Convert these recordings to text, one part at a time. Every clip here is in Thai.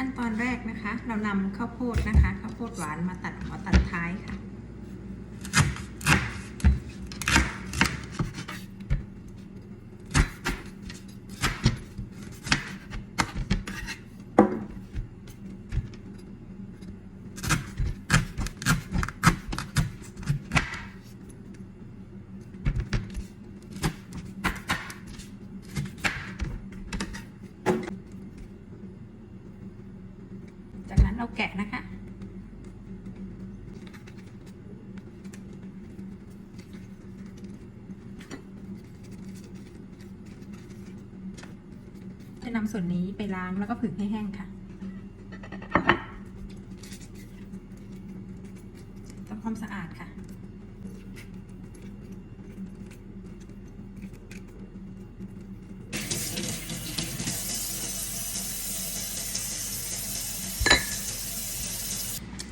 ขั้นตอนแรกนะคะ เรานำข้าวโพดนะคะข้าวโพดหวานมาตัดหัวตัดท้ายค่ะ เราแกะนะคะ จะนำส่วนนี้ไปล้างแล้วก็ผึ่งให้แห้งค่ะทำความสะอาดค่ะ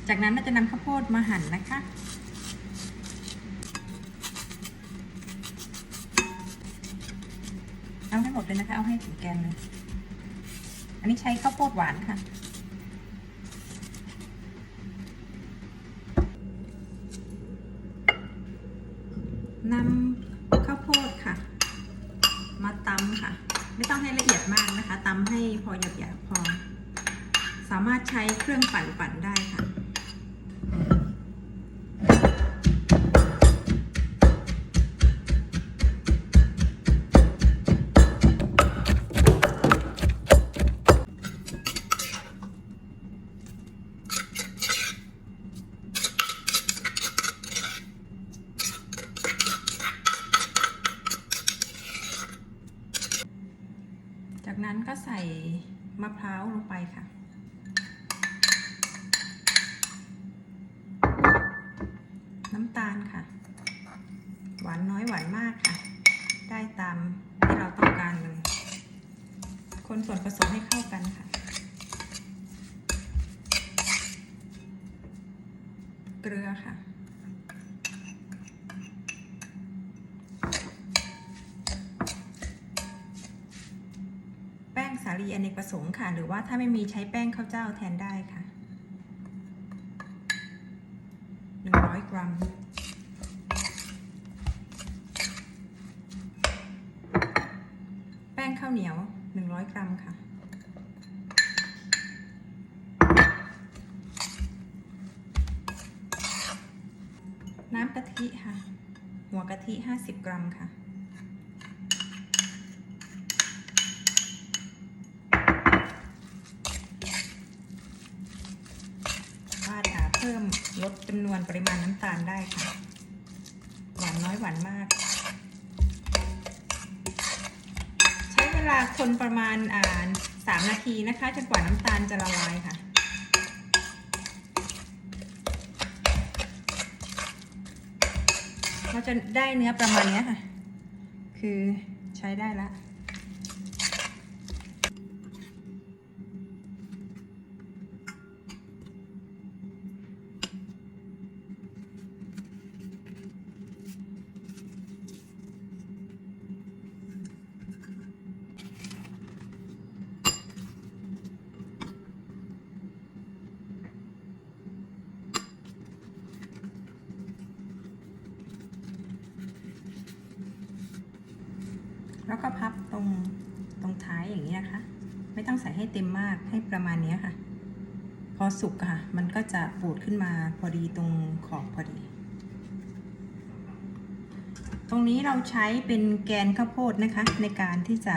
จากนั้นเราจะนำข้าวโพดมาหั่นนะคะ เอาให้หมดเลยนะคะ เอาให้ถึงแกนเลย อันนี้ใช้ข้าวโพดหวานค่ะ นำข้าวโพดค่ะ มาตำค่ะ ไม่ต้องให้ละเอียดมากนะคะตำให้พอหยาบๆพอ สามารถใช้เครื่องปั่นปั่นได้ค่ะ จากนั้นก็ใส่มะพร้าวลงไปค่ะ น้ำตาลค่ะ หวานน้อยหวานมากค่ะ ได้ตามที่เราต้องการเลย คนส่วนผสมให้เข้ากันค่ะ เกลือค่ะ แป้ งสาลีอเนกประสงค์ค่ะ หรือว่าถ้าไม่มีใช้แป้งข้าวเจ้าแทนได้ค่ะ 100 กรัมแป้งข้าวเหนียว 100 กรัมค่ะ น้ำกะทิค่ะ หัวกะทิ 50 กรัมค่ะ ว่าจะเพิ่มลดจำน วนปริมาณน้ำตาลได้ค่ะ หวานน้อยหวานมาก ใช้เวลาคนประมาณอ่าสามนาทีนะคะจนกว่าน้ำตาลจะละลายค่ะเราจะได้เนื้อประมาณนี้ค่ะ คือใช้ได้และ แล้วก็พับตรงตรงท้ายอย่างนี้นะคะ ไม่ต้องใส่ให้เต็มมากให้ประมาณนี้ค่ะ พอสุกค่ะ มันก็จะปูดขึ้นมาพอดีตรงขอบพอดี ตรงนี้เราใช้เป็นแกนข้าวโพดนะคะ ในการที่จะ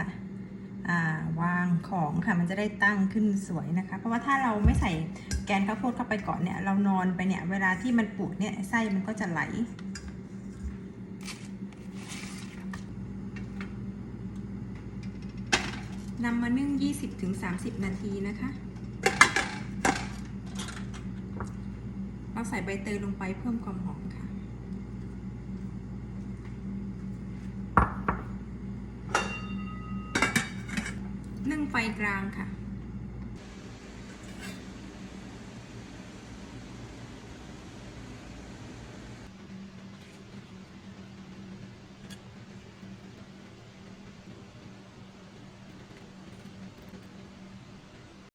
าวางของค่ะมันจะได้ตั้งขึ้นสวยนะคะ เพราะว่าถ้าเราไม่ใส่แกนข้าวโพดเข้าไปก่อนเนี่ยเรานอนไปเนี่ยเวลาที่มันปูดเนี่ยไส้มันก็จะไหล นำมานึ่ง 20-30 นาทีนะคะ เราใส่ใบเตยลงไปเพิ่มความหอมค่ะ นึ่งไฟกลางค่ะ